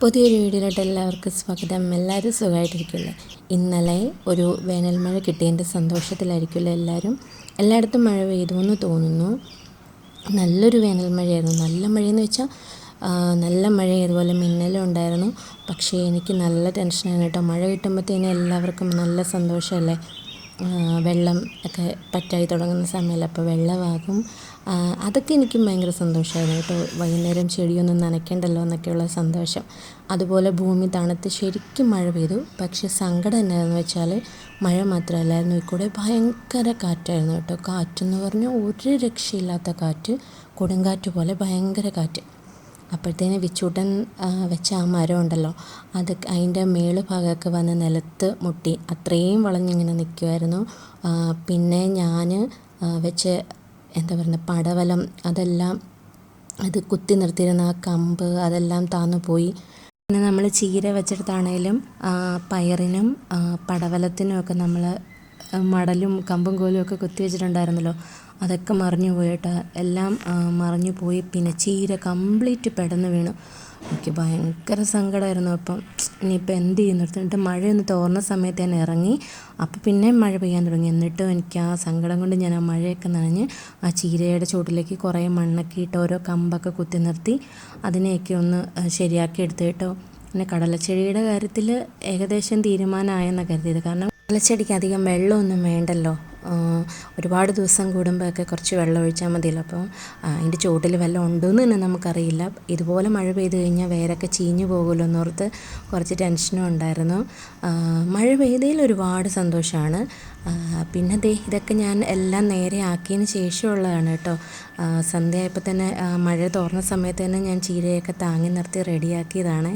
പുതിയൊരു വീഡിയോയിലോട്ട് എല്ലാവർക്കും സ്വാഗതം. എല്ലാവരും സുഖമായിട്ടിരിക്കില്ലേ ഇന്നലെ ഒരു വേനൽ മഴ കിട്ടിയതിന്റെ സന്തോഷത്തിലായിരിക്കുമല്ലോ എല്ലാവരും. എല്ലായിടത്തും മഴ പെയ്തു എന്ന് തോന്നുന്നു. നല്ലൊരു വേനൽ മഴയായിരുന്നു. നല്ല മഴയെന്ന് വെച്ചാൽ നല്ല മഴ അതുപോലെ മിന്നലും ഉണ്ടായിരുന്നു. പക്ഷേ എനിക്ക് നല്ല ടെൻഷനാണ് കേട്ടോ. മഴ കിട്ടുമ്പോഴത്തേനും എല്ലാവർക്കും നല്ല സന്തോഷമല്ലേ? വെള്ളം ഒക്കെ പറ്റായി തുടങ്ങുന്ന സമയത്ത് അപ്പോൾ വെള്ളമാകും അതൊക്കെ എനിക്കും ഭയങ്കര സന്തോഷമായിരുന്നു കേട്ടോ. വൈകുന്നേരം ചെടിയൊന്നും നനയ്ക്കണ്ടല്ലോ എന്നൊക്കെയുള്ള സന്തോഷം. അതുപോലെ ഭൂമി തണുത്ത് ശരിക്കും മഴ പെയ്തു. പക്ഷേ സങ്കടം എന്നാന്ന് വെച്ചാൽ മഴ മാത്രമല്ലായിരുന്നു. കൂടെ ഭയങ്കര കാറ്റായിരുന്നു കേട്ടോ. കാറ്റെന്ന് പറഞ്ഞാൽ ഒരു രക്ഷയില്ലാത്ത കാറ്റ്. കൊടുങ്കാറ്റ് പോലെ ഭയങ്കര കാറ്റ്. അപ്പോഴത്തേന് വിച്ചൂട്ടൻ വെച്ച ആ മരം ഉണ്ടല്ലോ അത് അതിന്റെ മേൾ ഭാഗമൊക്കെ വന്ന് നിലത്ത് മുട്ടി. അത്രയും വളഞ്ഞിങ്ങനെ നിൽക്കുമായിരുന്നു പിന്നെ ഞാൻ വെച്ച് എന്താ പറയുക പടവലം അതെല്ലാം അത് കുത്തി നിർത്തിയിരുന്ന ആ കമ്പ് അതെല്ലാം താന്നു പോയി. പിന്നെ നമ്മൾ ചീര വെച്ചെടുത്താണേലും പയറിനും പടവലത്തിനുമൊക്കെ നമ്മൾ മടലും കമ്പും കോലും ഒക്കെ കുത്തി വെച്ചിട്ടുണ്ടായിരുന്നല്ലോ. അതൊക്കെ മറിഞ്ഞു പോയിട്ട്. എല്ലാം മറിഞ്ഞു പോയി. പിന്നെ ചീര കംപ്ലീറ്റ് പെടന്ന് വീണു. എനിക്ക് ഭയങ്കര സങ്കടമായിരുന്നു അപ്പം. ഇനിയിപ്പോൾ എന്ത് ചെയ്യുന്നു എന്നിട്ട് മഴയൊന്ന് തോർന്ന സമയത്ത് ഞാൻ ഇറങ്ങി. അപ്പോൾ പിന്നെ മഴ പെയ്യാൻ തുടങ്ങി. എന്നിട്ടും എനിക്ക് ആ സങ്കടം കൊണ്ട് ഞാൻ ആ മഴയൊക്കെ നനഞ്ഞ് ആ ചീരയുടെ ചുവട്ടിലേക്ക് കുറേ മണ്ണൊക്കെ ഇട്ട് ഓരോ കമ്പൊക്കെ കുത്തി നിർത്തി. അതിനെയൊക്കെ ഒന്ന് ശരിയാക്കി എടുത്തു കേട്ടോ. പിന്നെ കടലച്ചെടിയുടെ കാര്യത്തിൽ ഏകദേശം തീരുമാനമായെന്നാണ് കരുതിയത്. കാരണം കടലച്ചെടിക്ക് അധികം വെള്ളമൊന്നും വേണ്ടല്ലോ. ഒരുപാട് ദിവസം കൂടുമ്പോഴൊക്കെ കുറച്ച് വെള്ളം ഒഴിച്ചാൽ മതിയല്ലോ. അപ്പോൾ അതിന്റെ ചുവട്ടിൽ വെള്ളം ഉണ്ടോയെന്ന് തന്നെ നമുക്കറിയില്ല. ഇതുപോലെ മഴ പെയ്ത് കഴിഞ്ഞാൽ വേരൊക്കെ ചീഞ്ഞു പോകുമല്ലോ എന്നോർത്ത് കുറച്ച് ടെൻഷനും ഉണ്ടായിരുന്നു. മഴ പെയ്തതിൽ ഒരുപാട് സന്തോഷമാണ്. പിന്നെ ദേ ഇതൊക്കെ ഞാൻ എല്ലാം നേരെ ആക്കിയതിന് ശേഷമുള്ളതാണ് കേട്ടോ. സന്ധ്യയായപ്പോൾ തന്നെ മഴ തോർന്ന സമയത്ത് തന്നെ ഞാൻ ചീരയൊക്കെ താങ്ങി നിർത്തി റെഡിയാക്കിയതാണ്.